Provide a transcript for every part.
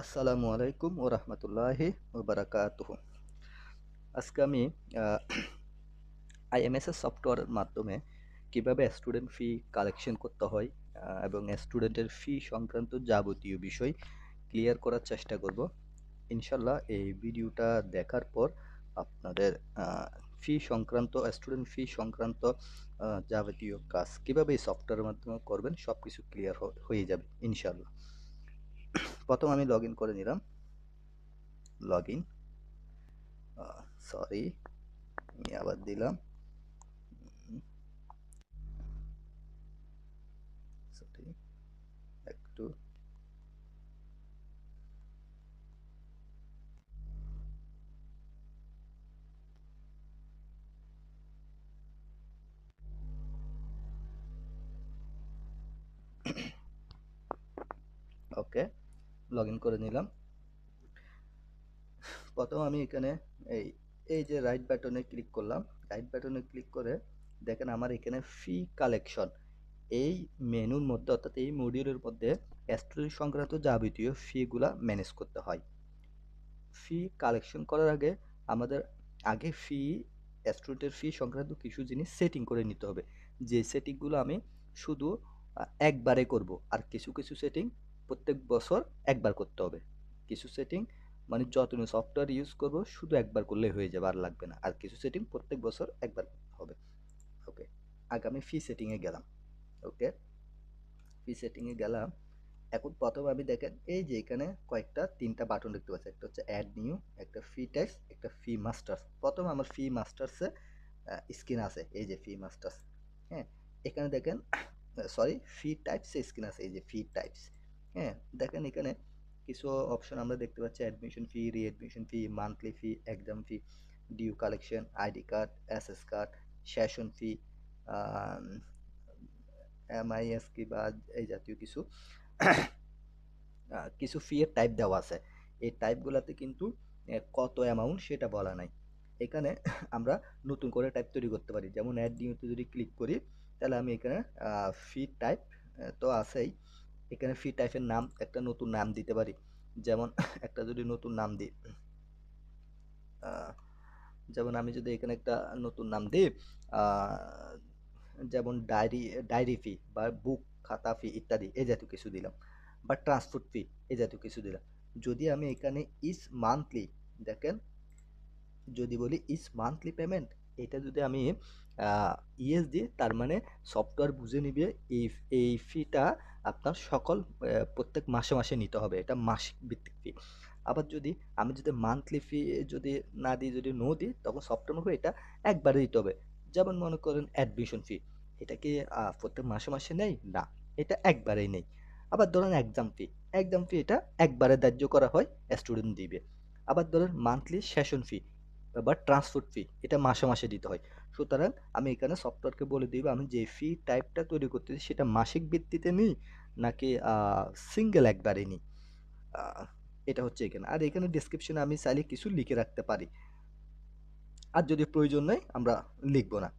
আসসালামু আলাইকুম ও রহমতুল্লাহি ওবরাকাতুহ আজকে আমি আইএমএসএস সফটওয়্যারের মাধ্যমে কীভাবে স্টুডেন্ট ফি কালেকশন করতে হয় এবং স্টুডেন্টের ফি সংক্রান্ত যাবতীয় বিষয় ক্লিয়ার করার চেষ্টা করব। ইনশাল্লাহ এই ভিডিওটা দেখার পর আপনাদের ফি সংক্রান্ত স্টুডেন্ট ফি সংক্রান্ত যাবতীয় কাজ কীভাবে এই সফটওয়্যারের মাধ্যমে করবেন সব কিছু ক্লিয়ার হয়ে যাবে ইনশাল্লাহ প্রথম আমি লগ ইন করে নিলাম। লগ ইন সরি আমি আবার দিলাম। সরি ওকে লগ করে নিলাম। প্রথম আমি এখানে এই এই যে রাইট বাটনে ক্লিক করলাম। রাইট বাটনে ক্লিক করে দেখেন আমার এখানে ফি কালেকশন এই মেনুর মধ্যে, অর্থাৎ এই মডিউলের মধ্যে স্টুডেন্ট সংক্রান্ত যাবতীয় ফিগুলা ম্যানেজ করতে হয়। ফি কালেকশন করার আগে আমাদের আগে ফি স্টুডেন্টের ফি সংক্রান্ত কিছু জিনিস সেটিং করে নিতে হবে। যে সেটিংগুলো আমি শুধু একবারে করব, আর কিছু কিছু সেটিং প্রত্যেক বছর একবার করতে হবে। কিছু সেটিং মানে যত সফটওয়্যার ইউজ করব, শুধু একবার করলেই হয়ে যাবে, আর লাগবে না। আর কিছু সেটিং প্রত্যেক বছর একবার হবে। ওকে আগামী ফি সেটিংয়ে গেলাম। ওকে ফি সেটিংয়ে গেলাম। এখন প্রথম আমি দেখেন, এই যে এখানে কয়েকটা, তিনটা বাটন দেখতে পাচ্ছি। একটা হচ্ছে অ্যাড নিউ একটা ফি ট্যাক্স একটা ফি মাস্টার্স প্রথম আমার ফি মাস্টার্সে স্ক্রিন আছে, এই যে ফি মাস্টার্স হ্যাঁ? এখানে দেখেন সরি ফি টাইপস স্ক্রিন আছে, এই যে ফি টাইপস হ্যাঁ দেখেন এখানে কিছু অপশন আমরা দেখতে পাচ্ছি admission fee readmission fee monthly fee exam fee due collection ID card SS card session fee MIS কি বা এই জাতীয় কিছু কিছু ফি এর টাইপ দেওয়া আছে। এই টাইপগুলোতে কিন্তু কত অ্যামাউন্ট সেটা বলা নাই। এখানে আমরা নতুন করে টাইপ তৈরি করতে পারি। যেমন অ্যাড নিউতে যদি ক্লিক করি, তাহলে আমি এখানে ফি টাইপ তো আছেই। এখানে ফি টাইপের নাম, একটা নতুন নাম দিতে পারি। যেমন, একটা যদি নতুন নাম দিই। যেমন আমি যদি এখানে একটা নতুন নাম দিই যেমন ডায়েরি ডায়েরি ফি বা বুক খাতা ফি ইত্যাদি এই জাতীয় কিছু দিলাম। বা ট্রান্সপোর্ট ফি এই জাতীয় কিছু দিলাম। যদি আমি এখানে ইস মান্থলি দেখেন, যদি বলি ইস মান্থলি পেমেন্ট এটা যদি আমি ইএস দিই, তার মানে সফটওয়্যার বুঝে নিবে এই এই ফিটা আপনার সকল প্রত্যেক মাসে মাসে নিতে হবে। এটা মাসিক ভিত্তিক ফি আবার যদি, আমি যদি মান্থলি ফি যদি না দিই, যদি নো দিই, তখন সফটওয়্যার হবে এটা একবারে দিতে হবে। যেমন মনে করেন অ্যাডমিশন ফি এটা কি প্রত্যেক মাসে মাসে নেই? না, এটা একবারেই নেই। আবার ধরেন এক্সাম ফি এক্সাম ফি এটা একবারে ধার্য করা হয় স্টুডেন্ট দিবে। আবার ধরেন মান্থলি সেশন ফি বা ট্রান্সপোর্ট ফি এটা মাসে মাসে দিতে হয়। সুতরাং আমি এখানে সফটওয়্যারকে বলে দিব, আমি যে ফি টাইপটা তৈরি করতেছি সেটা মাসিক ভিত্তিতে নিই নাকি সিঙ্গেল একবারে নিই? এটা হচ্ছে এখানে। আর এখানে ডিসক্রিপশনে আমি চাইলে কিছু লিখে রাখতে পারি। আর যদি প্রয়োজন নেই, আমরা লিখব না।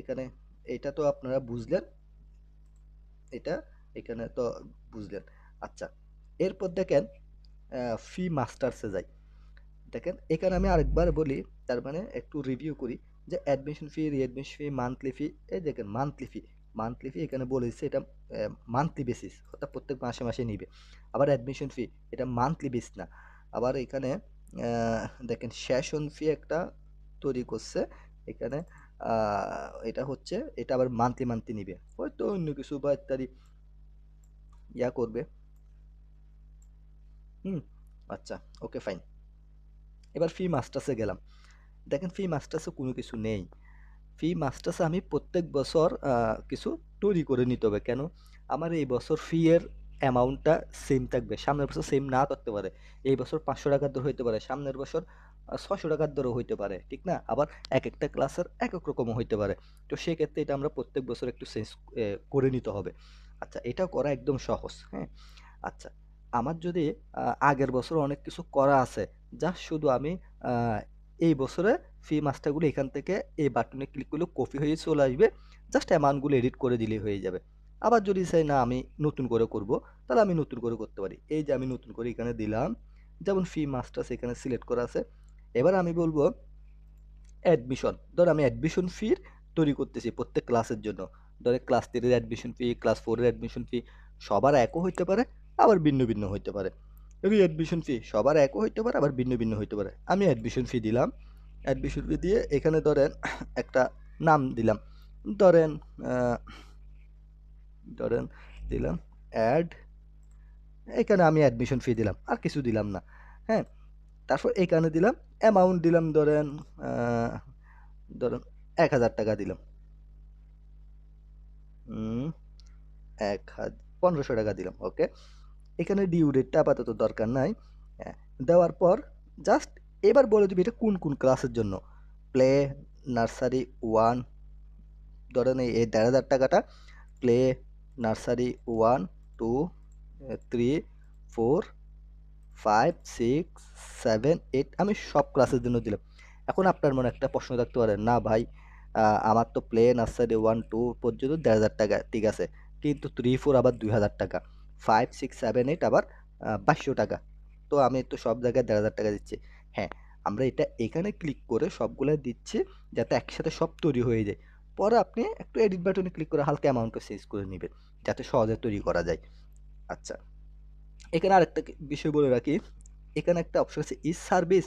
এখানে এটা তো আপনারা বুঝলেন। এটা এখানে তো বুঝলেন। আচ্ছা এরপর দেখেন ফি মাস্টার্সে যাই। দেখেন, এখানে আমি আরেকবার বলি, তার মানে একটু রিভিউ করি, যে admission fee readmission fee monthly fee এই দেখেন মান্থলি ফি মান্থলি ফি এখানে বলেছে এটা মান্থলি বেসিস অর্থাৎ প্রত্যেক মাসে মাসে নিবে। আবার অ্যাডমিশন ফি এটা মান্থলি বেস না। আবার এখানে দেখেন সেশন ফি একটা তৈরি করছে, এখানে এটা হচ্ছে, এটা আবার মান্থলি মান্থলি নিবে। হয়তো অন্য কিছু বা ইত্যাদি ইয়া করবে। হুম আচ্ছা ওকে ফাইন এবার ফি মাস্টার্সে গেলাম। দেখেন ফি মাস্টার্সে কোনো কিছু নেই। ফি মাস্টার্সে আমি প্রত্যেক বছর কিছু তৈরি করে নিতে হবে। কেন? আমার এই বছর ফি এর অ্যামাউন্টটা সেম থাকবে। সামনের বছর সেম না করতে পারে। এই বছর পাঁচশো টাকার দর হইতে পারে। সামনের বছর ছশো টাকার দরও হইতে পারে। ঠিক না? আবার এক একটা ক্লাসের এক এক রকমও হইতে পারে। তো সেক্ষেত্রে এটা আমরা প্রত্যেক বছর একটু চেঞ্জ করে নিতে হবে। আচ্ছা এটা করা একদম সহজ। হ্যাঁ? আচ্ছা আমার যদি আগের বছর অনেক কিছু করা আছে, যা শুধু আমি এই বছরে ফি মাস্টারগুলো এখান থেকে এই বাটনে ক্লিক করলে কপি হয়ে চলে আসবে জাস্ট অ্যামাউন্টগুলো এডিট করে দিলেই হয়ে যাবে। আবার যদি চাই না, আমি নতুন করে করব, তাহলে আমি নতুন করে করতে পারি। এই যে আমি নতুন করে এখানে দিলাম, যেমন ফি মাস্টার্স এখানে সিলেক্ট করা আছে। এবার আমি বলব অ্যাডমিশন ধর আমি অ্যাডমিশন ফির তৈরি করতেছি প্রত্যেক ক্লাসের জন্য। ধরে ক্লাস থ্রির অ্যাডমিশন ফি ক্লাস ফোরের অ্যাডমিশন ফি সবার একও হইতে পারে আবার ভিন্ন ভিন্ন হইতে পারে। রি অ্যাডমিশন ফি সবার একও হইতে পারে, আবার ভিন্ন ভিন্ন হইতে পারে। আমি অ্যাডমিশন ফি দিলাম। অ্যাডমিশন ফি দিয়ে এখানে ধরেন একটা নাম দিলাম। ধরেন ধরেন দিলাম অ্যাড এখানে আমি অ্যাডমিশন ফি দিলাম, আর কিছু দিলাম না। হ্যাঁ তারপর এখানে দিলাম অ্যামাউন্ট দিলাম ধরেন ধরেন এক হাজার টাকা দিলাম। এক হাজার পনেরোশো টাকা দিলাম ওকে এখানে ডিউ ডেটটা আপাতত দরকার নাই। দেওয়ার পর জাস্ট এবার বলে দিবি এটা কোন কোন ক্লাসের জন্য। প্লে নার্সারি ওয়ান ধরেন এই দেড় হাজার টাকাটা। Play nursery one two three four five six seven eight আমি সব ক্লাসের জন্য দিলাম। এখন আপনার মনে একটা প্রশ্ন থাকতে পারে, না ভাই আমার তো প্লে নার্সারি ওয়ান টু পর্যন্ত দেড় হাজার টাকা ঠিক আছে, কিন্তু থ্রি ফোর আবার দুই হাজার টাকা। ফাইভ সিক্স সেভেন এইট আবার বাইশশো টাকা। তো আমি তো সব জায়গায় দেড় হাজার টাকা দিচ্ছি। হ্যাঁ আমরা এটা এখানে ক্লিক করে সবগুলো দিচ্ছি যাতে একসাথে সব তৈরি হয়ে যায়। পরে আপনি একটু এডিট বাটনে ক্লিক করে হালকা অ্যামাউন্টটা চেঞ্জ করে নেবেন, যাতে সহজে তৈরি করা যায়। আচ্ছা এখানে আরেকটা বিষয় বলে রাখি। এখানে একটা অপশন আছে ই সার্ভিস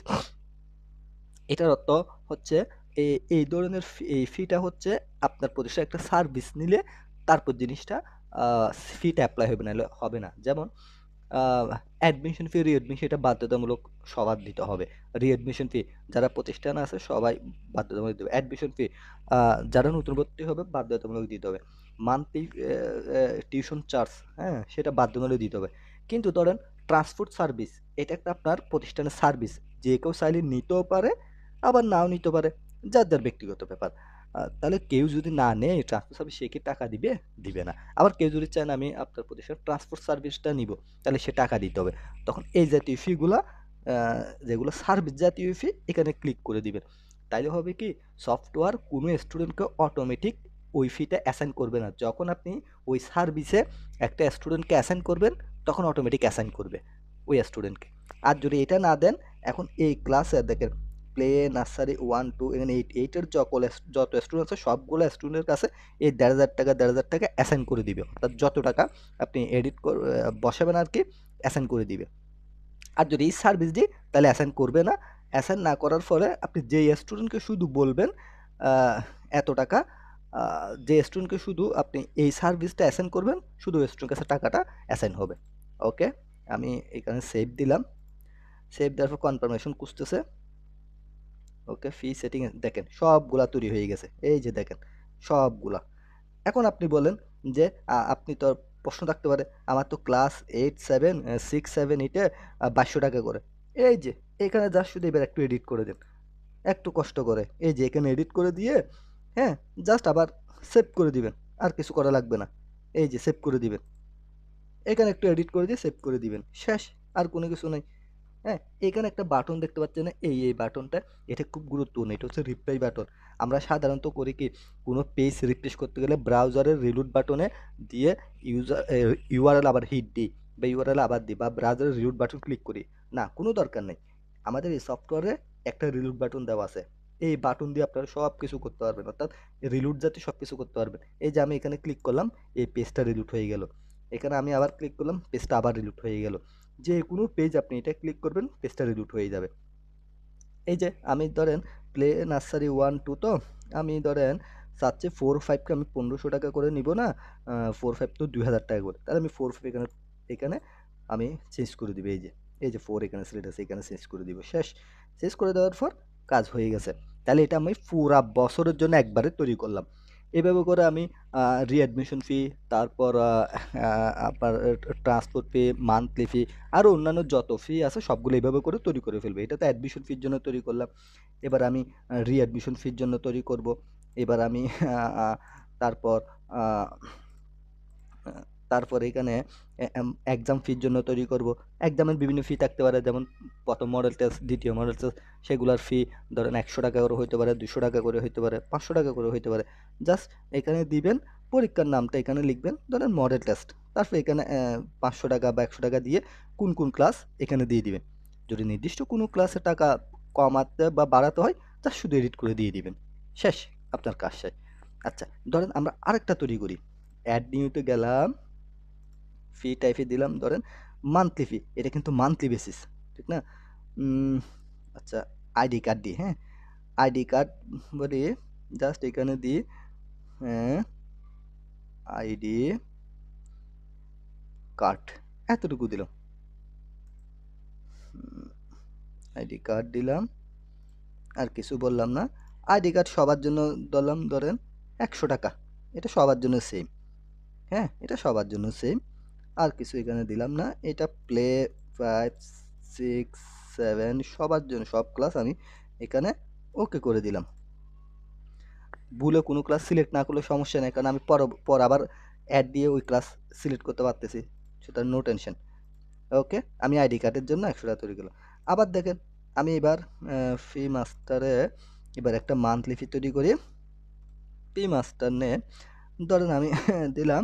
এটার অর্থ হচ্ছে এই ধরনের এই ফিটা হচ্ছে আপনার প্রতিষ্ঠান একটা সার্ভিস নিলে তারপর জিনিসটা ফিটা অ্যাপ্লাই হবে না হবে না। যেমন অ্যাডমিশন ফি রিএডমিশন এটা বাধ্যতামূলক সবার দিতে হবে। রিএডমিশন ফি যারা প্রতিষ্ঠান আছে, সবাই বাধ্যতামূলক দেবে অ্যাডমিশন ফি যারা নতুন ভর্তি হবে, বাধ্যতামূলক দিতে হবে। মান্থলি টিউশন চার্জ হ্যাঁ সেটা বাধ্যতামূলক দিতে হবে। কিন্তু ধরেন ট্রান্সপোর্ট সার্ভিস এটা একটা আপনার প্রতিষ্ঠানের সার্ভিস যে কেউ চাইলে নিতেও পারে, আবার নাও নিতে পারে। যার যার ব্যক্তিগত ব্যাপার। তাহলে কেউ যদি না নেয় ট্রান্সপোর্ট সার্ভিস সে কি টাকা দিবে? দিবে না। আবার কেউ যদি চায় না, আমি আপনার প্রতিষ্ঠান ট্রান্সপোর্ট সার্ভিসটা নিব, তাহলে সে টাকা দিতে হবে। তখন এই জাতীয় ফিগুলা যেগুলো সার্ভিস জাতীয় ফি এখানে ক্লিক করে দিবেন। তাইলে হবে কি সফটওয়্যার কোনো স্টুডেন্টকে অটোমেটিক ওই ফিটা অ্যাসাইন করবে না। যখন আপনি ওই সার্ভিসে একটা স্টুডেন্টকে অ্যাসাইন করবেন, তখন অটোমেটিক অ্যাসাইন করবে ওই স্টুডেন্টকে আর যদি এটা না দেন, এখন এই ক্লাসে দেখেন প্লে নার্সারি ওয়ান টু এখানে এইট এইটের সকল যত স্টুডেন্ট আছে, সবগুলো স্টুডেন্টের কাছে এই দেড় হাজার টাকা, দেড় হাজার টাকা অ্যাসাইন করে দিবে। অর্থাৎ যত টাকা আপনি এডিট বসাবেন আর কি অ্যাসাইন করে দিবে। আর যদি এই সার্ভিস দিই তাহলে অ্যাসাইন করবে না। অ্যাসাইন না করার ফলে আপনি যে স্টুডেন্টকে শুধু বলবেন এত টাকা যে স্টুডেন্টকে শুধু আপনি এই সার্ভিসটা অ্যাসাইন করবেন, শুধু স্টুডেন্ট কাছে টাকাটা অ্যাসাইন হবে। ওকে আমি এখানে সেভ দিলাম। সেভ দেওয়ার পর কনফার্মেশন খুঁজতেছে। ওকে ফি সেটিং দেখেন সবগুলা তৈরি হয়ে গেছে। এই যে দেখেন সবগুলা। এখন আপনি বলেন যে আপনি তো প্রশ্ন থাকতে পারে, আমার তো class eight seven six seven এইটে বাইশশো টাকা করে। এই যে, এখানে যা শুধু এবার একটু এডিট করে দেন। একটু কষ্ট করে। এই যে, এখানে এডিট করে দিয়ে হ্যাঁ জাস্ট আবার সেভ করে দিবেন। আর কিছু করা লাগবে না। এই যে সেভ করে দিবেন। এখানে একটু এডিট করে দিয়ে সেভ করে দিবেন। শেষ, আর কোনো কিছু নেই। হ্যাঁ এখানে একটা বাটন দেখতে পাচ্ছেন না এই এই বাটনটা এটা খুব গুরুত্বপূর্ণ, এটা হচ্ছে রিপ্লাই বাটন আমরা সাধারণত করি কি, কোনো পেজ রিফ্রেশ করতে গেলে ব্রাউজারের রিলুট বাটনে দিয়ে ইউজার ইউআরএল আবার হিট দিই বা ইউআরএল আবার দিই বা ব্রাউজারের রিলুট বাটন ক্লিক করি। না, কোনো দরকার নেই। আমাদের এই সফটওয়্যারে একটা রিলুট বাটন দেওয়া আছে। এই বাটন দিয়ে আপনারা সব কিছু করতে পারবেন, অর্থাৎ রিলুট জাতীয় সব কিছু করতে পারবেন। এই যে আমি এখানে ক্লিক করলাম, এই পেজটা রিলুট হয়ে গেল। এখানে আমি আবার ক্লিক করলাম পেজটা আবার রিলুট হয়ে গেল। যে কোনো পেজ আপনি এটা ক্লিক করবেন পেজটা রিলুট হয়ে যাবে। এই যে আমি ধরেন প্লে নার্সারি ওয়ান টু তো, আমি ধরেন চাচ্ছি ফোর ফাইভকে আমি পনেরোশো টাকা করে নিব না ফোর ফাইভ তো দুই হাজার টাকা করে। তাহলে আমি ফোর ফাইভ এখানে এখানে আমি চেঞ্জ করে দিব, এই যে এই যে ফোর এখানে সিলেট আছে, এখানে চেঞ্জ করে দিব। শেষ। চেঞ্জ করে দেওয়ার পর কাজ হয়ে গেছে। তাহলে এটা আমি পুরা বছরের জন্য একবারে তৈরি করলাম। এভাবে করে আমি রিঅ্যাডমিশন ফি তারপর আপনার ট্রান্সপোর্ট ফি মান্থলি ফি আরও অন্যান্য যত ফি আছে সবগুলো এভাবে করে তৈরি করে ফেলবে। এটা তো অ্যাডমিশন ফির জন্য তৈরি করলাম। এবার আমি রিঅ্যাডমিশন ফির জন্য তৈরি করব। এবার আমি তারপর তারপর এখানে এক্সাম ফির জন্য তৈরি করব। এক্সামের বিভিন্ন ফি থাকতে পারে, যেমন প্রথম মডেল টেস্ট দ্বিতীয় মডেল টেস্ট সেগুলোর ফি ধরেন একশো টাকা করে হইতে পারে দুশো টাকা করে হইতে পারে, পাঁচশো টাকা করে হইতে পারে। জাস্ট এখানে দিবেন পরীক্ষার নামটা, এখানে লিখবেন ধরেন মডেল টেস্ট তারপর এখানে পাঁচশো টাকা বা একশো টাকা দিয়ে কোন কোন ক্লাস এখানে দিয়ে দিবেন। যদি নির্দিষ্ট কোনো ক্লাসে টাকা কমাতে বা বাড়াতে হয় তা শুধু এডিট করে দিয়ে দিবেন। শেষ, আপনার কাজ শেষ। আচ্ছা ধরেন আমরা আরেকটা তৈরি করি। অ্যাড নিউতে গেলাম। ফি টাইপে দিলাম, ধরেন মান্থলি ফি এটা কিন্তু মান্থলি বেসিস ঠিক না? আচ্ছা আইডি কার্ড দিই হ্যাঁ? আইডি কার্ড বলি জাস্ট এখানে দিই হ্যাঁ আইডি কার্ড এতটুকু দিলাম। আইডি কার্ড দিলাম, আর কিছু বললাম না। আইডি কার্ড সবার জন্য ধরলাম ধরেন একশো টাকা, এটা সবার জন্য সেম হ্যাঁ? এটা সবার জন্য সেম আর কিছু এখানে দিলাম না। এটা প্লে ফাইভ সিক্স সেভেন সবার জন্য, সব ক্লাস আমি এখানে ওকে করে দিলাম। ভুলে কোনো ক্লাস সিলেক্ট না করলে সমস্যা নেই, কারণ আমি পর পর আবার অ্যাড দিয়ে ওই ক্লাস সিলেক্ট করতে পারতেছি সুতরাং নো টেনশন ওকে আমি আইডি কার্ডের জন্য একশো টাকা তৈরি করলাম। আবার দেখেন, আমি এবার ফি মাস্টারে এবার একটা মান্থলি ফি তৈরি করি। ফি মাস্টার নে ধরেন আমি দিলাম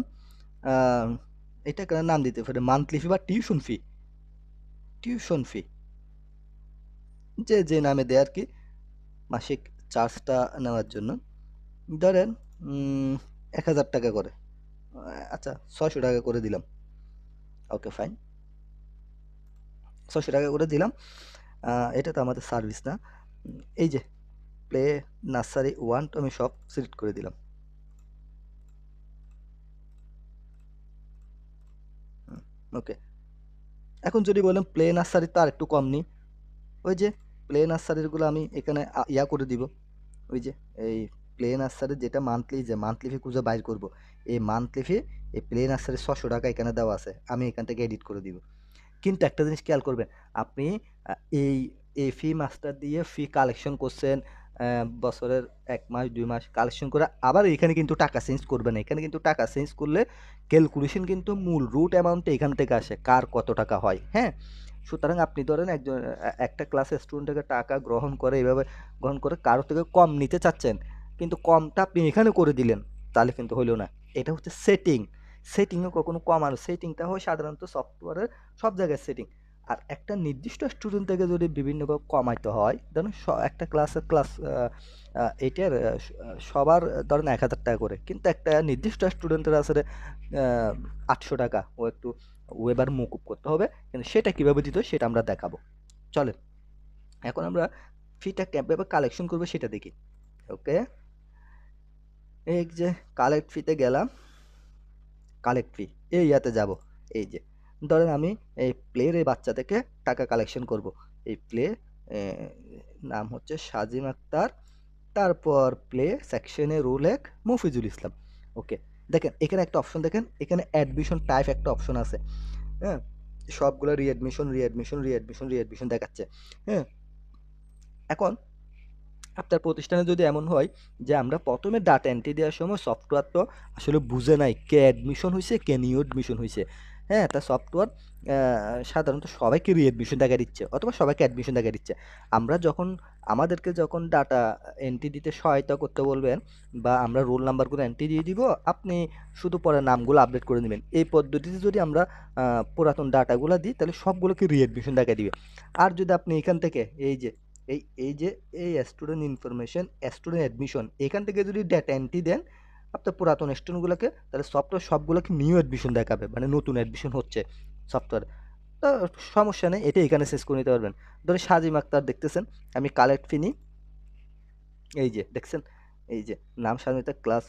এটা নাম দিতে পারে মান্থলি ফি বা টিউশন ফি টিউশন ফি যে যে নামে দেয় আর কি, মাসিক চার্জটা নেওয়ার জন্য। ধরেন এক হাজার টাকা করে। আচ্ছা ছয়শো টাকা করে দিলাম। ওকে ফাইন ছশো টাকা করে দিলাম। এটা তো আমাদের সার্ভিস না। এই যে প্লে নার্সারি ওয়ান টু আমি সব সিলেক্ট করে দিলাম। ওকে এখন যদি বলেন প্লে নার্সারি তার একটু কম নিই, ওই যে প্লে নার্সারিগুলো আমি এখানে ইয়া করে দিব। ওই যে এই প্লে নার্সারির যেটা মান্থলি যে মান্থলি ফি খুঁজে বাইর করব, এই মান্থলি ফি এই প্লে নার্সারির ছশো টাকা এখানে দেওয়া আছে, আমি এখান থেকে এডিট করে দিব। কিন্তু একটা জিনিস খেয়াল করবেন, আপনি এই এই ফি মাস্টার দিয়ে ফি কালেকশন করছেন বছরের এক মাস, দুই মাস কালেকশন করে আবার এখানে কিন্তু টাকা চেঞ্জ করবে না। এখানে কিন্তু টাকা চেঞ্জ করলে ক্যালকুলেশন কিন্তু মূল রুট অ্যামাউন্টটা এখান থেকে আসে, কার কত টাকা হয় হ্যাঁ? সুতরাং আপনি ধরেন একজন, একটা ক্লাসের স্টুডেন্ট থেকে টাকা গ্রহণ করে এভাবে গ্রহণ করে কারও থেকে কম নিতে চাচ্ছেন, কিন্তু কমটা আপনি এখানে করে দিলেন, তাহলে কিন্তু হইল না। এটা হচ্ছে সেটিং সেটিংও কখনো কমানো সেটিংটা হয় সাধারণত সফটওয়্যারের সব জায়গায় সেটিং আর একটা নির্দিষ্ট স্টুডেন্ট থেকে যদি বিভিন্নভাবে কমাইতে হয়, ধরুন একটা ক্লাসের ক্লাস এটার সবার ধরেন এক হাজার টাকা করে। কিন্তু একটা নির্দিষ্ট স্টুডেন্টের আসলে আটশো টাকা, ও একটু ওয়েবার মুকুব করতে হবে। কিন্তু সেটা কীভাবে দিতে সেটা আমরা দেখাবো। চলেন, এখন আমরা ফিটা কীভাবে কালেকশন করব, সেটা দেখি। ওকে এই যে কালেক্ট ফিতে গেলাম। কালেক্ট ফি এই ইয়াতে যাব। এই যে ধরেন আমি এই প্লের এই বাচ্চা থেকে টাকা কালেকশন করব। এই প্লে নাম হচ্ছে সাজিম আক্তার, তারপর প্লে সেকশনে রুল এক, মফিজুল ইসলাম। ওকে দেখেন, এখানে একটা অপশন দেখেন, এখানে অ্যাডমিশন টাইপ একটা অপশন আছে। হ্যাঁ সবগুলো রিঅ্যাডমিশন রিঅ্যাডমিশন রিঅ্যাডমিশন রিঅ্যাডমিশন দেখাচ্ছে। হ্যাঁ এখন আপনার প্রতিষ্ঠানে যদি এমন হয় যে আমরা প্রথমে ডাটা এন্ট্রি দেওয়ার সময় সফটওয়্যার তো আসলে বুঝে নাই কে অ্যাডমিশন হয়েছে কে নিউ অ্যাডমিশন হয়েছে হ্যাঁ তা সফটওয়্যার সাধারণত সবাইকে রিঅ্যাডমিশন দেখা দিচ্ছে অথবা সবাইকে অ্যাডমিশন দেখা দিচ্ছে। আমরা যখন, আমাদেরকে যখন ডাটা এন্ট্রি দিতে সহায়তা করতে বলবেন বা আমরা রোল নাম্বারগুলো এন্ট্রি দিয়ে দিব, আপনি শুধু পরে নামগুলো আপডেট করে নেবেন। এই পদ্ধতিতে যদি আমরা পুরাতন ডাটাগুলো দিই, তাহলে সবগুলোকে রিঅ্যাডমিশন দেখা দিবে। আর যদি আপনি এখান থেকে, এই যে, এই এই যে, এই স্টুডেন্ট ইনফরমেশন স্টুডেন্ট অ্যাডমিশন এখান থেকে যদি ডেটা এন্ট্রি দেন আপনার পুরাতন স্টুডেন্টগুলোকে তাহলে সফটওয়্যার সবগুলোকে নিউ অ্যাডমিশন দেখাবে মানে নতুন অ্যাডমিশন হচ্ছে সফটওয়্যার তো সমস্যা নেই এটা এখানে শেষ করে নিতে পারবেন। ধরুন সাজিম আক্তার দেখতেছেন, আমি কালেক্ট ফিনি এই যে, দেখছেন? এই যে, নাম স্বাধীনতা ক্লাস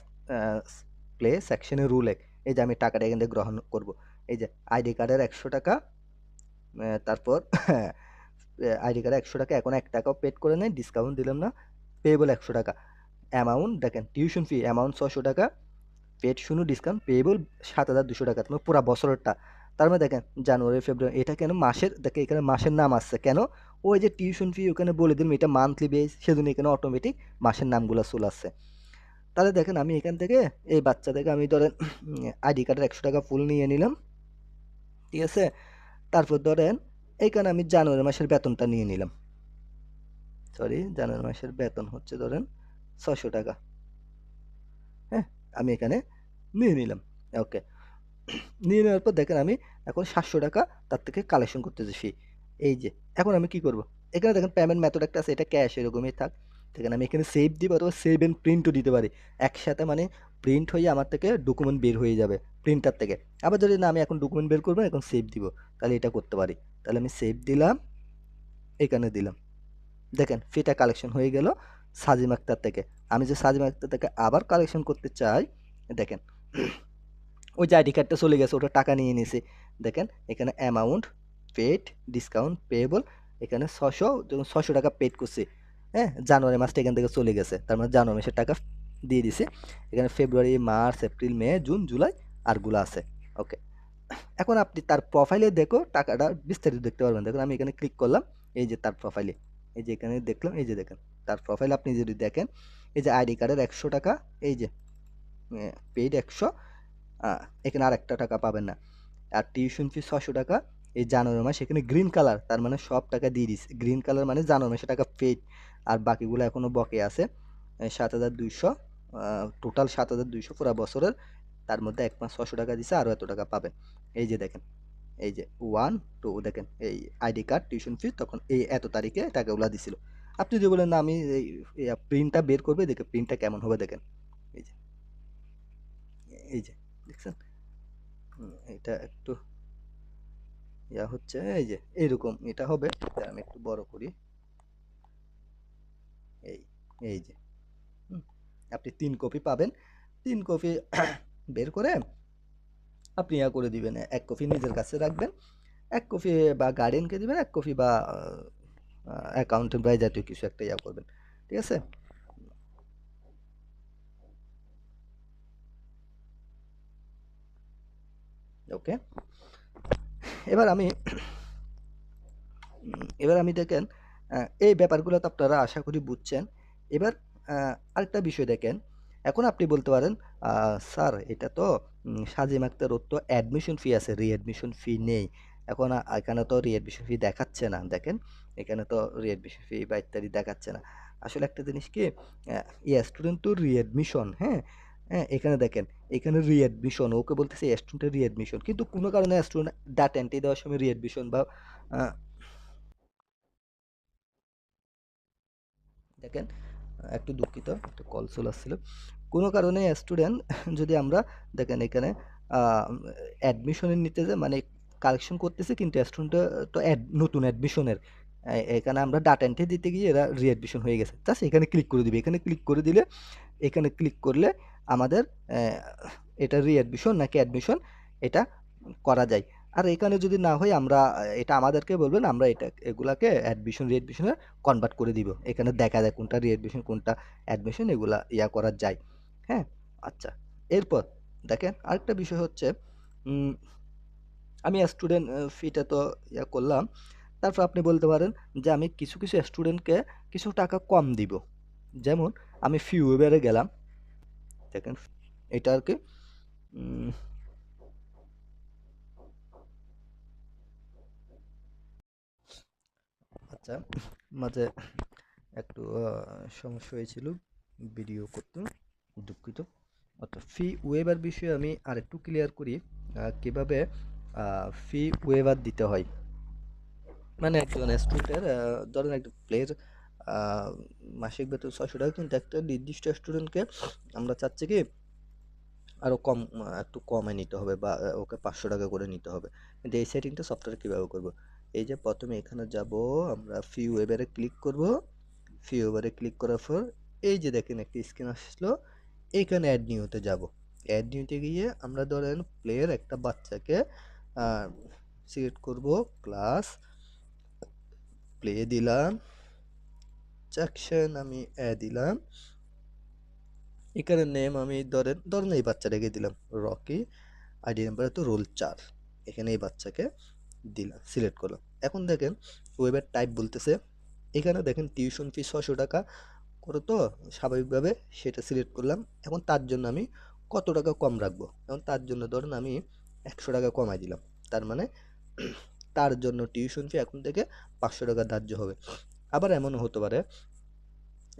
প্লে সেকশনে রুল এক। এই যে, আমি টাকাটা এখান থেকে গ্রহণ করব। এই যে আইডি কার্ডের একশো টাকা তারপর আইডি কার্ডে একশো টাকা, এখন এক টাকাও পেড করে নেয় ডিসকাউন্ট দিলাম না পেয়েবল একশো টাকা। অ্যামাউন্ট দেখেন টিউশন ফি অ্যামাউন্ট ছশো টাকা পেড শুনু ডিসকাউন্ট পেয়েবল সাত হাজার দুশো টাকা, তোমার পুরো বছরেরটা। তার মানে দেখেন, জানুয়ারি, ফেব্রুয়ারি, এটা কেন মাসের দেখে এখানে মাসের নাম আসছে। কেন? ওই যে টিউশন ফি ওখানে বলে দিলাম, এটা মান্থলি বেস সেজন্য এখানে অটোমেটিক মাসের নামগুলো চলে আসছে। তাহলে দেখেন, আমি এখান থেকে এই বাচ্চা থেকে আমি ধরেন আইডি কার্ডের একশো টাকা ফুল নিয়ে নিলাম, ঠিক আছে? তারপর ধরেন এইখানে আমি জানুয়ারি মাসের বেতনটা নিয়ে নিলাম। সরি জানুয়ারি মাসের বেতন হচ্ছে ধরেন ছশো টাকা। হ্যাঁ আমি এখানে নিয়ে নিলাম। ওকে। নিয়ে নেওয়ার পর দেখেন আমি এখন সাতশো টাকা তার থেকে কালেকশন করতেছি এই যে, এখন আমি কি করব? এখানে দেখেন পেমেন্ট মেথড একটা আছে, এটা ক্যাশ এরকমই থাক। দেখেন আমি এখানে সেভ দিব অথবা সেভ অ্যান্ড প্রিন্টও দিতে পারি। একসাথে মানে প্রিন্ট হয়ে আমার থেকে ডকুমেন্ট বের হয়ে যাবে প্রিন্টার থেকে। আবার যদি না আমি এখন ডকুমেন্ট বের করব, এখন সেভ দিব। তাহলে এটা করতে পারি। তাহলে আমি সেভ দিলাম, এখানে দিলাম। দেখেন ফিটা কালেকশন হয়ে গেল। সাজিম আক্তার থেকে। আমি যে সাজিম আক্তার থেকে আবার কালেকশন করতে চাই, দেখেন, ওই যে আইডি কার্ডটা চলে গেছে, ওটা টাকা নিয়ে নিয়েছে। দেখেন, এখানে অ্যামাউন্ট পেড ডিসকাউন্ট পেয়েবল এখানে ছশো যখন ছশো টাকা পেড করছে। হ্যাঁ জানুয়ারি মাসটা এখান থেকে চলে গেছে। তার মানে জানুয়ারি মাসের টাকা দিয়ে দিছে। এখানে February March April May June July আরগুলো আছে। ওকে এখন আপনি তার প্রোফাইলে দেখো, টাকাটা বিস্তারিত দেখতে পারবেন। দেখুন, আমি এখানে ক্লিক করলাম, এই যে তার প্রোফাইলে এই যে এখানে দেখলাম, এই যে দেখেন। তার প্রোফাইল আপনি যদি দেখেন, এই যে আইডি কার্ডের একশো টাকা, এই যে পেইড একশো এখানে আর একটা টাকা পাবেন না। আর টিউশন ফি ছশো টাকা, এই জানুয়ারি মাস এখানে গ্রিন কালার তার মানে সব টাকা দিয়ে দিস গ্রিন কালার মানে জানুয়ারি মাসে টাকা পেইড আর বাকিগুলো এখনও বকে আছে। সাত হাজার দুইশো টোটাল সাত হাজার দুইশো পুরো বছরের, তার মধ্যে এক মাস ছশো টাকা দিছে আরও এত টাকা পাবেন। এই যে দেখেন, এই যে ওয়ান টু দেখেন, এই আইডি কার্ড টিউশন ফি তখন এই এত তারিখে টাকাগুলো দিছিল। আপনি যদি বলেন, না, আমি এই প্রিন্টটা বের করবে দেখে প্রিন্টটা কেমন হবে দেখেন। এই যে। এই যে, দেখছেন? এটা একটু ইয়া হচ্ছে, এই যে এইরকম এটা হবে। আমি একটু বড় করি। এই এই যে আপনি তিন কপি পাবেন। তিন কপি বের করে আপনি ইয়া করে দিবেন, এক কপি নিজের কাছে রাখবেন, এক কপি বা গার্ডেনকে দিবেন, এক কপি বা অ্যাকাউন্টে বা জাতীয় কিছু একটা ইয়া করবেন। ঠিক আছে? ওকে এবার আমি এবার আমি দেখেন এই ব্যাপারগুলো তো আপনারা আশা করি বুঝছেন। এবার আরেকটা বিষয় দেখেন। এখন আপনি বলতে পারেন স্যার, এটা তো সাজিম আক্তার তো অ্যাডমিশন ফি আছে রিঅ্যাডমিশন ফি নেই। এখন এখানে তো রিঅ্যাডমিশন ফি দেখাচ্ছে না। দেখেন এখানে তো রিঅ্যাডমিশন ফি বা ইত্যাদি দেখাচ্ছে না। আসলে একটা জিনিস কি ইয়া স্টুডেন্ট তো রিঅ্যাডমিশন হ্যাঁ? হ্যাঁ এখানে দেখেন, এখানে রিঅ্যাডমিশন ওকে বলতেছে স্টুডেন্টের রিঅ্যাডমিশন কিন্তু কোনো কারণে স্টুডেন্ট ডাট এন্ট্রি দেওয়ার সময় রিঅ্যাডমিশন বা দেখেন, একটু দুঃখিত, একটু কল চলে আসছিল। কোনো কারণে স্টুডেন্ট যদি আমরা, দেখেন এখানে অ্যাডমিশনের নিতে যে মানে কালেকশন করতেছে, কিন্তু স্টুডেন্ট তো নতুন অ্যাডমিশনের এখানে আমরা ডাটা এন্ট্রি দিতে গিয়ে এরা রিঅ্যাডমিশন হয়ে গেছে। জাস্ট এখানে ক্লিক করে দিবে। এখানে ক্লিক করে দিলে, এখানে ক্লিক করলে আমাদের এটা রিঅ্যাডমিশন নাকি অ্যাডমিশন এটা করা যায়। আর এখানে যদি না হয় আমরা, এটা আমাদেরকে বলবেন, আমরা এটা, এগুলাকে অ্যাডমিশন রিঅ্যাডমিশনে কনভার্ট করে দিব। এখানে দেখা যায় কোনটা রিঅ্যাডমিশন কোনটা অ্যাডমিশন এগুলা ইয়া করা যায়। হ্যাঁ? আচ্ছা। এরপর দেখেন আরেকটা বিষয় হচ্ছে আমি স্টুডেন্ট ফিটা তো ইয়া করলাম। তারপর আপনি বলতে পারেন যে, আমি কিছু কিছু স্টুডেন্টকে কিছু টাকা কম দিব। যেমন আমি ফি ওয়েবারে গেলাম। দেখেন, এটা আর কি আচ্ছা মাঝে একটু সমস্যা হয়েছিল। ভিডিও করতে দুঃখিত। অর্থাৎ ফি ওয়েবার বিষয়ে আমি আর একটু ক্লিয়ার করি কীভাবে ফি ওয়েবার দিতে হয়। মানে একজন স্টুডেন্টের ধরেন একটা প্লেয়ার মাসিক বেতন ছয়শো টাকা, কিন্তু একটা নির্দিষ্ট স্টুডেন্টকে আমরা চাচ্ছি কি আরও কম একটু কমে নিতে হবে বা ওকে পাঁচশো টাকা করে নিতে হবে। কিন্তু এই সেটিংটা সফটওয়্যার কীভাবে করব? এই যে প্রথমে এখানে যাব, আমরা ফি ওয়েবারে ক্লিক করব। ফি ওয়েবারে ক্লিক করার পর, এই যে দেখেন একটি স্ক্রিন আসলো এইখানে অ্যাড নিউতে যাব। অ্যাড নিউতে গিয়ে আমরা ধরেন প্লেয়ার একটা বাচ্চাকে সিলেক্ট করব ক্লাস প্লে দিলাম সেকশন আমি এ দিলাম এখানে নেম আমি ধরেন ধরেন এই বাচ্চা বাচ্চাটাকে দিলাম রকি আইডি নাম্বার তো রোল চার এখানে এই বাচ্চাকে দিলাম সিলেক্ট করলাম এখন দেখেন ওয়েবের টাইপ বলতেছে এখানে দেখেন টিউশন ফি ছশো টাকা করে তো স্বাভাবিকভাবে সেটা সিলেক্ট করলাম এখন তার জন্য আমি কত টাকা কম রাখব এখন তার জন্য ধরেন আমি একশো টাকা কমাই দিলাম তার মানে তার জন্য টিউশন ফি এখন থেকে পাঁচশো টাকা ধার্য হবে। আবার এমনও হতে পারে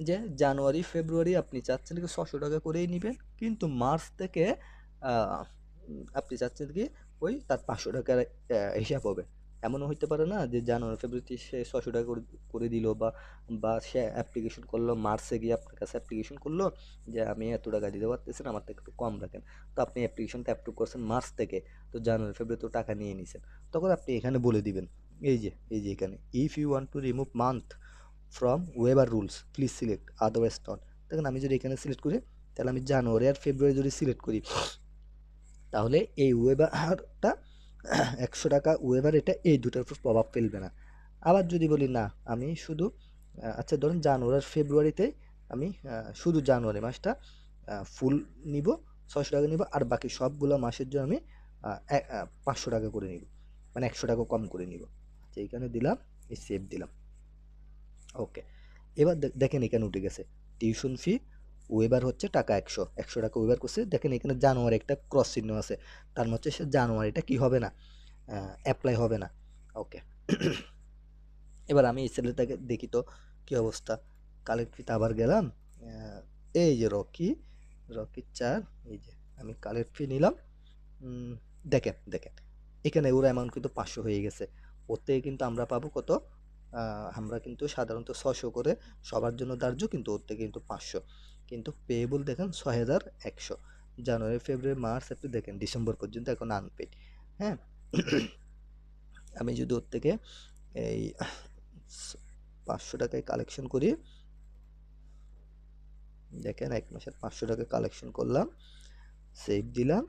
যে জানুয়ারি, ফেব্রুয়ারি আপনি চাচ্ছেন কি ছশো টাকা করেই নেবেন, কিন্তু মার্চ থেকে আপনি চাচ্ছেন কি ওই তার পাঁচশো টাকার হিসাব হবে। এমনও হইতে পারে না যে জানুয়ারি, ফেব্রুয়ারিতে সে ছশো টাকা করে করে দিল বা বা সে অ্যাপ্লিকেশন করল মার্চে গিয়ে আপনার কাছে অ্যাপ্লিকেশন করল যে আমি এত টাকা দিতে পারতেছি না, আমার থেকে একটু কম রাখেন। তো আপনি অ্যাপ্লিকেশনটা অ্যাপ্রুভ করছেন মার্চ থেকে, তো জানুয়ারি, ফেব্রুয়ারি তো টাকা নিয়ে নিছেন। তখন আপনি এখানে বলে দিবেন, এই যে এই যে এখানে if you want to remove month from waiver rules please select otherwise not দেখেন আমি যদি এখানে সিলেক্ট করি, তাহলে আমি জানুয়ারি আর ফেব্রুয়ারি যদি সিলেক্ট করি, তাহলে এই ওয়েবারটা একশো টাকা ওয়েভার এটা, এই দুটার উপর প্রভাব ফেলবে না। আবার যদি বলি, না, আমি শুধু আচ্ছা ধরুন জানুয়ারি আর ফেব্রুয়ারিতে আমি শুধু জানুয়ারি মাসটা ফুল নিব, ছয়শো টাকা নিব, আর বাকি সবগুলো মাসের জন্য আমি পাঁচশো টাকা করে নিব। মানে একশো টাকা কম করে নিব। আচ্ছা এইখানে দিলাম, এই সেভ দিলাম। ওকে এবার দেখেন এখানে উঠে গেছে। টিউশন ফি ওয়েবার হচ্ছে টাকা একশো একশো টাকা ওয়েবার করছে। দেখেন এখানে জানুয়ারি একটা ক্রস চিহ্ন আছে। তার মানে হচ্ছে সে জানুয়ারিটা কি হবে না? অ্যাপ্লাই হবে না। ওকে এবার আমি এই ছেলেটাকে দেখি তো কী অবস্থা। কালেক্ট আবার গেলাম। এই যে রকি রকি চার, এই যে আমি কালেক্ট ফি নিলাম। দেখেন দেখেন। এখানে ওর অ্যামাউন্ট কিন্তু পাঁচশো হয়ে গেছে। ওতে কিন্তু আমরা পাবো কত? আমরা কিন্তু সাধারণত ছশো করে। সবার জন্য ধার্য কিন্তু ওর থেকে কিন্তু পাঁচশো। কিন্তু পেয়েবল দেখেন ছয় হাজার একশো। জানুয়ারি, ফেব্রুয়ারি, মার্চ, এপ্রিল দেখেন, ডিসেম্বর পর্যন্ত এখন আনপেড হ্যাঁ? আমি যদি ওর থেকে এই পাঁচশো টাকায় কালেকশন করি, দেখেন এক মাসের পাঁচশো টাকা কালেকশন করলাম সেভ দিলাম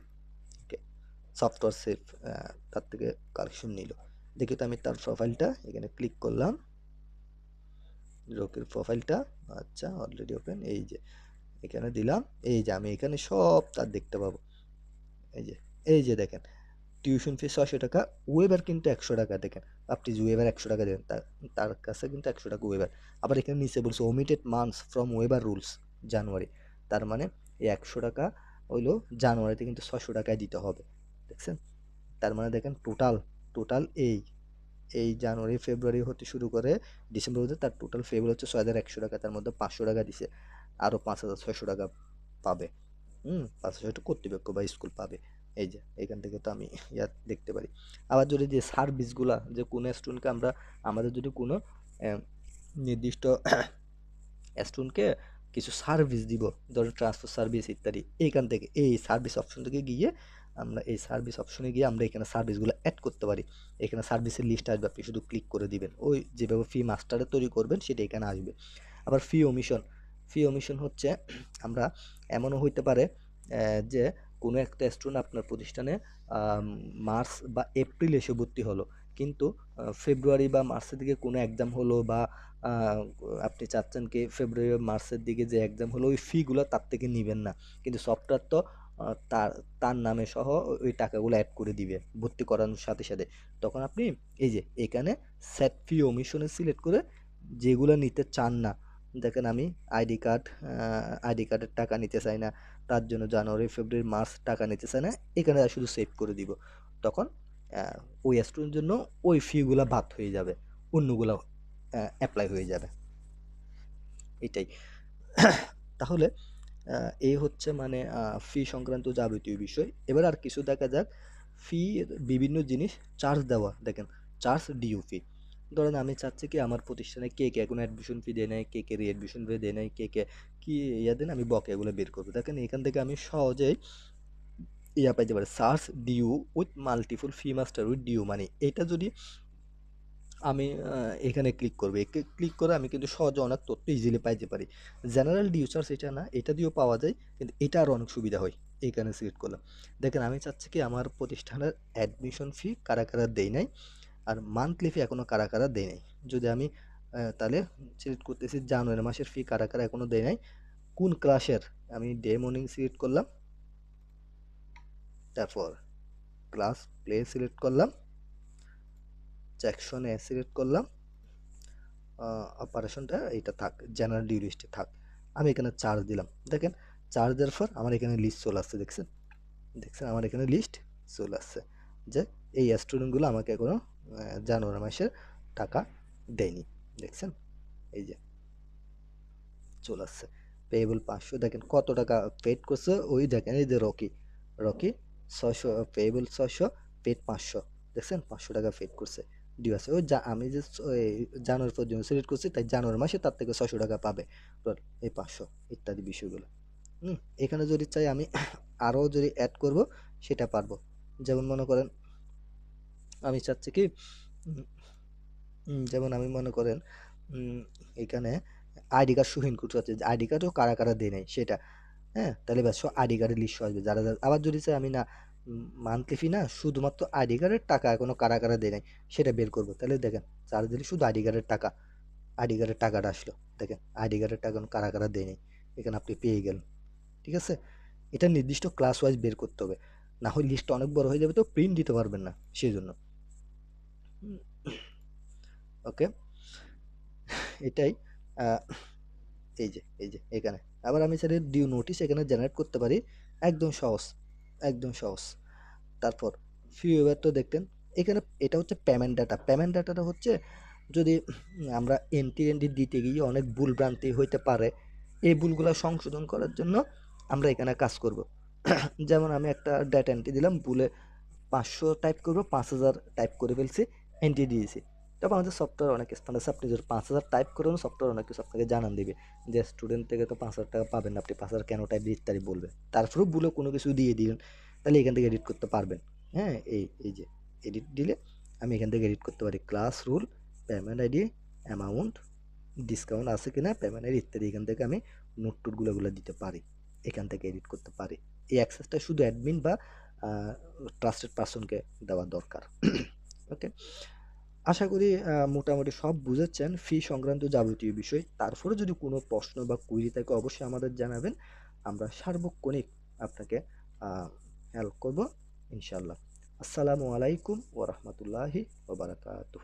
সফটওয়্যার সেভ তার থেকে কালেকশন নিল। দেখি তো আমি তার প্রোফাইলটা এখানে ক্লিক করলাম রকির প্রোফাইলটা আচ্ছা অলরেডি ওপেন এই যে এখানে দিলাম। এই যে আমি এখানে সব তার দেখতে পাবো। এই যে এই যে দেখেন টিউশন ফি ছশো টাকা ওয়েবার কিন্তু একশো টাকা দেখেন। আপনি যে ওয়েবার একশো টাকা দেবেন, তার তার কাছে কিন্তু একশো টাকা ওয়েবার আবার এখানে নিচে বলছে omitted months from waiver rules January. তার মানে এই একশো টাকা হইল জানুয়ারিতে কিন্তু ছশো টাকায় দিতে হবে। দেখছেন? তার মানে দেখেন টোটাল টোটাল এই এই জানুয়ারি, ফেব্রুয়ারি হতে শুরু করে ডিসেম্বর হতে তার টোটাল ফেব্রুয়ারি হচ্ছে ছয় হাজার একশো টাকা, তার মধ্যে পাঁচশো টাকা দিছে। আরও পাঁচ হাজার ছয়শো টাকা পাবে। হুম, পাঁচ হাজার কর্তৃপক্ষ বা স্কুল পাবে। এই যে, এখান থেকে তো আমি ইয়া দেখতে পারি। আবার যদি যে সার্ভিসগুলা যে কোনো স্টুডেন্টকে আমরা, আমাদের যদি কোনো নির্দিষ্ট স্টুডেন্টকে কিছু সার্ভিস দিব ধরুন ট্রান্সফার সার্ভিস ইত্যাদি, এইখান থেকে, এই সার্ভিস অপশন থেকে গিয়ে আমরা, এই সার্ভিস অপশনে গিয়ে আমরা এখানে সার্ভিসগুলো অ্যাড করতে পারি। এখানে সার্ভিসের লিস্ট আসবে, আপনি শুধু ক্লিক করে দিবেন। ওই যেভাবে ফি মাস্টারে তৈরি করবেন, সেটা এখানে আসবে। আবার ফি ওমিশন ফি ওমিশন হচ্ছে, আমরা এমনও হইতে পারে যে কোনো একটা স্টুডেন্ট আপনার প্রতিষ্ঠানে মার্চ বা এপ্রিল এসে ভর্তি হলো। কিন্তু ফেব্রুয়ারি বা মার্চের দিকে কোনো এক্সাম হলো বা আপনি চাচ্ছেন কি ফেব্রুয়ারি বা মার্চের দিকে যে এক্সাম হলো, ওই ফিগুলো তার থেকে নেবেন না। কিন্তু সফটওয়্যার তো তার তার নামে সহ ওই- ওই টাকাগুলো অ্যাড করে দিবে, ভর্তি করানোর সাথে সাথে। তখন আপনি, এই যে, এখানে স্যাট ফি ওমিশনে সিলেক্ট করে যেগুলো নিতে চান না দেখেন আমি আইডি কার্ড আইডি কার্ডের টাকা নিতে চাই না, তার জন্য জানুয়ারি, ফেব্রুয়ারি, মার্চ টাকা নিতে চাই না, এখানে শুধু সেভ করে দিব। তখন ওই স্টুডেন্টের জন্য ওই ফিগুলো বাদ হয়ে যাবে, অন্যগুলো অ্যাপ্লাই হয়ে যাবে। এটাই। তাহলে এই হচ্ছে মানে ফি সংক্রান্ত যাবতীয় বিষয়। এবার আর কিছু দেখা যাক ফি বিভিন্ন জিনিস চার্জ দেওয়া, দেখেন চার্জ ডিউ ফি ধরেন আমি চাচ্ছি কি আমার প্রতিষ্ঠানে কে কে কোনো অ্যাডমিশন ফি দেয় নাই, কে কে রিঅ্যাডমিশন ফি দেয় নাই, কে কে কি ইয়া দেন আমি বকেগুলো বের করব। দেখেন এখান থেকে আমি সহজেই ইয়া পাইতে পারি। Search due with multiple fee master with due মানে এটা যদি আমি এখানে ক্লিক করব। একে ক্লিক করে আমি কিন্তু সহজে অনেক তথ্য ইজিলি পাইতে পারি। জেনারেল ডিউ চার্জ এটা না, এটা দিয়েও পাওয়া যায়, কিন্তু এটা আরও অনেক সুবিধা হয় এইখানে সিলেক্ট করলাম দেখেন আমি চাচ্ছি কি আমার প্রতিষ্ঠানের অ্যাডমিশন ফি কারা কারা দেই নাই আর মান্থলি ফি এখনও কারা কারা দেয় নাই? যদি আমি তাহলে সিলেক্ট করতেছি জানুয়ারি মাসের ফি কারা কারা এখনও দেয় নাই? কোন ক্লাসের আমি ডে মর্নিং সিলেক্ট করলাম। তারপর ক্লাস প্লে সিলেক্ট করলাম। সেকশনে সিলেক্ট করলাম। অপারেশনটা এটা থাক জেনারেল ডিউ লিস্টে থাক। আমি এখানে চার্জ দিলাম। দেখেন চার্জ দেওয়ার পর আমার এখানে লিস্ট চলে আসছে, দেখছেন? দেখছেন? আমার এখানে লিস্ট চলে আসছে। যে এই স্টুডেন্টগুলো আমাকে আহ, জানুয়ারি মাসের টাকা দেয়নি। দেখছেন? এই যে। চলে আসছে। পেয়েবল পাঁচশো। দেখেন কত টাকা পেড করছে? ওই দেখেন এই যে রকি রকি ছয়শো পেয়েবল ছয়শো পেড পাঁচশো। দেখছেন? পাঁচশো টাকা পেড করছে। ডিউ আছে। ওই যা আমি যে জানুয়ারি পর্যন্ত সিলেক্ট করছি তাই জানুয়ারি মাসে তার থেকে ছশো টাকা পাবে। এই পাঁচশো ইত্যাদি বিষয়গুলো। হুম এখানে যদি চাই আমি আরও যদি অ্যাড করব সেটা পারব। যেমন মনে করেন, আমি চাচ্ছি কি যেমন আমি মনে করেন এখানে আইডি কার্ড সুহিন করতে চাচ্ছি। আইডি কার্ডও কারা কারা দেয় নাই? সেটা হ্যাঁ? তাহলে ব্যাস আইডি কার্ডের লিস্ট আসবে। যারা যারা, আবার যদি চাই আমি না মান্থলি ফি না, শুধুমাত্র আইডি কার্ডের টাকা এখনও কারা কারা দেয় নাই, সেটা বের করব। তাহলে দেখেন চার্জ দিলে শুধু আইডি কার্ডের টাকা, আইডি কার্ডের টাকাটা আসলো, দেখেন, আইডি কার্ডের টাকা কারা কারা দেয় নাই, এখানে আপনি পেয়ে গেলেন। ঠিক আছে? এটা নির্দিষ্ট ক্লাস ওয়াইজ বের করতে হবে। না হয় লিস্টটা অনেক বড় হয়ে যাবে তো প্রিন্ট দিতে পারবেন না, সেই জন্য। ওকে এটাই এই যে এই যে, এখানে। আবার আমি চাইলে ডিউ নোটিশ এখানে জেনারেট করতে পারি। একদম সহজ একদম সহজ। তারপর ফি ওয়েবার তো দেখতেন, এখানে এটা হচ্ছে পেমেন্ট ডাটা পেমেন্ট ডাটাটা হচ্ছে, যদি আমরা এন্ট্রি এন্ট্রি দিতে গিয়ে অনেক ভুল ভ্রান্তি হইতে পারে, এই ভুলগুলো সংশোধন করার জন্য আমরা এখানে কাজ করব। যেমন আমি একটা ডেটা এন্ট্রি দিলাম, ভুলে পাঁচশো টাইপ করব, পাঁচ হাজার টাইপ করে ফেলছি এন্ট্রি দিয়েছি। তারপর আমাদের সফটওয়্যার অনেক স্থান আছে, আপনি যদি পাঁচ হাজার টাইপ করেন সফটওয়্যার অনেক কিছু আপনাকে জানান দিবে যে স্টুডেন্ট থেকে তো পাঁচ হাজার টাকা পাবেন না, আপনি পাঁচ হাজার কেন টাইপ ইত্যাদি বলবে। তারপরেও ভুলে কোনো কিছু দিয়ে দিলেন, তাহলে এখান থেকে এডিট করতে পারবেন। হ্যাঁ এই এই যে এডিট দিলে আমি এখান থেকে এডিট করতে পারি। Class rule payment ID amount discount আছে কিনা পেমেন্ট আইডি ইত্যাদি এখান থেকে আমি নোট টোটগুলো গুলো দিতে পারি, এখান থেকে এডিট করতে পারি। এই অ্যাক্সেসটা শুধু অ্যাডমিন বা ট্রাস্টেড পার্সনকে দেওয়া দরকার। ওকে আশা করি মোটামুটি সব বুঝেছেন। ফি সংক্রান্ত যাবতীয় বিষয়। তারপরে যদি কোনো প্রশ্ন বা কুইরি থাকে, অবশ্যই আমাদের জানাবেন। আমরা সার্বক্ষণিক আপনাকে হেল্প করব ইনশাল্লাহ আসসালামু আলাইকুম ওরহমতুল্লাহি ওবরাকাতু